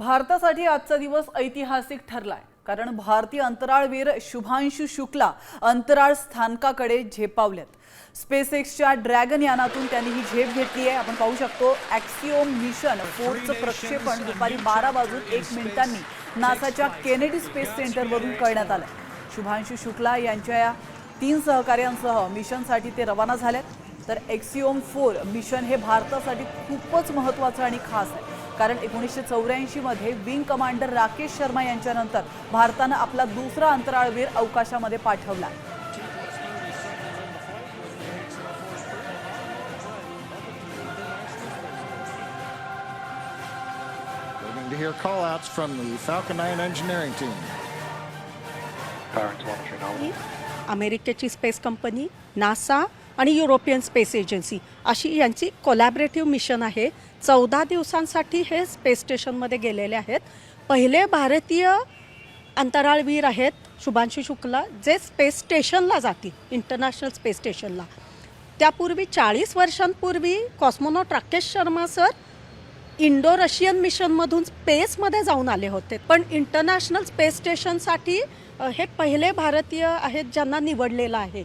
भारतासाठी आजचा दिवस ऐतिहासिक ठरलाय. कारण भारतीय अंतराळवीर शुभांशु शुक्ला अंतराळ स्थानकाकडे झेपावल्यात स्पेस एक्सच्या ड्रॅगन यानातून त्यांनी ही झेप घेतली आहे. आपण पाहू शकतो ॲक्सिओम मिशन फोरचं प्रक्षेपण दुपारी बारा वाजून एक मिनिटांनी नासाच्या केनेडी स्पेस सेंटरवरून करण्यात आलं शुभांशु शुक्ला यांच्या या तीन सहकार्यांसह मिशनसाठी ते रवाना झालेत. तर एक्सिओम फोर मिशन हे भारतासाठी खूपच महत्त्वाचं आणि खास आहे. कारण एकोणीसशे चौऱ्याऐंशीमध्ये विंग कमांडर राकेश शर्मा यांच्यानंतर भारतानं आपला दुसरा अंतराळवीर अवकाशामध्ये पाठवला to hear call-outs from the Falcon 9 engineering team. Barons 1 through nominal. अमेरिकेची स्पेस कंपनी नासा आणि युरोपियन स्पेस एजन्सी. अशी यांची कोलॅबरेटिव्ह मिशन आहे. चौदा दिवसांसाठी हे स्पेस स्टेशनमध्ये गेलेले आहेत. पहिले भारतीय अंतराळवीर आहेत शुभांशु शुक्ला जे स्पेस स्टेशनला जातील इंटरनॅशनल स्पेस स्टेशनला त्यापूर्वी चाळीस वर्षांपूर्वी cosmonaut Rakesh Sharma sir Indo Russian मिशनमधून स्पेसमध्ये जाऊन आले होते. पण इंटरनॅशनल स्पेस स्टेशनसाठी हे पहिले भारतीय आहेत ज्यांना निवडलेलं आहे.